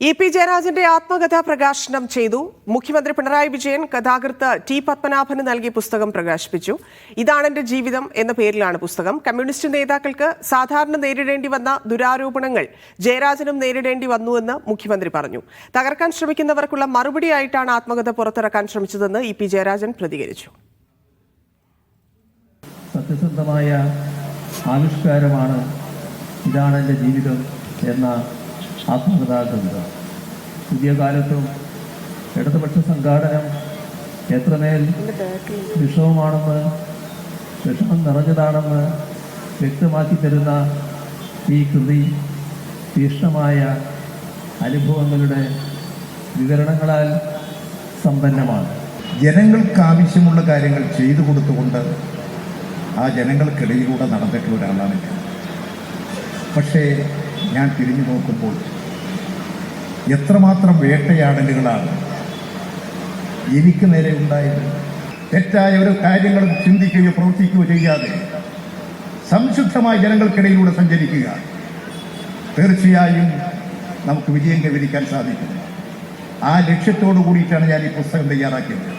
E P ജയരാജന്റെ ആത്മകഥാ പ്രകാശനം ചെയ്തു. മുഖ്യമന്ത്രി പിണറായി വിജയൻ കഥാകൃത്ത് ടി പത്മനാഭന് നൽകിയ പുസ്തകം പ്രകാശിപ്പിച്ചു. ഇതാണ് എന്റെ ജീവിതം എന്ന പേരിലാണ് പുസ്തകം. കമ്മ്യൂണിസ്റ്റ് നേതാക്കൾക്ക് സാധാരണ നേരിടേണ്ടി വന്ന ദുരാരോപണങ്ങൾ ജയരാജനും നേരിടേണ്ടി വന്നുവെന്ന് മുഖ്യമന്ത്രി പറഞ്ഞു. തകർക്കാൻ ശ്രമിക്കുന്നവർക്കുള്ള മറുപടിയായിട്ടാണ് ആത്മകഥ പുറത്തിറക്കാൻ ശ്രമിച്ചതെന്ന് ഇ പി ജയരാജൻ പ്രതികരിച്ചു. സത്യസന്ധമായ ആവിഷ്കാരമാണ് ഇതാണ് എന്റെ ജീവിതം എന്ന ആത്മകഥാഗ്രന്ഥം പുതിയ കാലത്തും ഇടതുപക്ഷ സംഘാടനം എത്രമേൽ വിഷമമാണെന്ന് വിഷമം നിറഞ്ഞതാണെന്ന് വ്യക്തമാക്കി തരുന്ന ഈ കൃതി തീക്ഷ്ണമായ അനുഭവങ്ങളുടെ വിവരണങ്ങളാൽ സമ്പന്നമാണ്. ജനങ്ങൾക്ക് ആവശ്യമുള്ള കാര്യങ്ങൾ ചെയ്തു കൊടുത്തുകൊണ്ട് ആ ജനങ്ങൾക്കിടയിലൂടെ നടന്നിട്ടുള്ള ഒരാളാണ് പക്ഷേ ഞാൻ തിരിഞ്ഞു നോക്കുമ്പോൾ എത്രമാത്രം വേട്ടയാടലുകളാണ് എനിക്ക് നേരെ ഉണ്ടായത്? തെറ്റായ ഒരു കാര്യങ്ങളും ചിന്തിക്കുകയോ പ്രവർത്തിക്കുകയോ ചെയ്യാതെ സംശുദ്ധമായ ജനങ്ങൾക്കിടയിലൂടെ സഞ്ചരിക്കുക. തീർച്ചയായും നമുക്ക് വിജയം കൈവരിക്കാൻ സാധിക്കും. ആ ലക്ഷ്യത്തോടു കൂടിയിട്ടാണ് ഞാൻ ഈ പുസ്തകം തയ്യാറാക്കിയത്.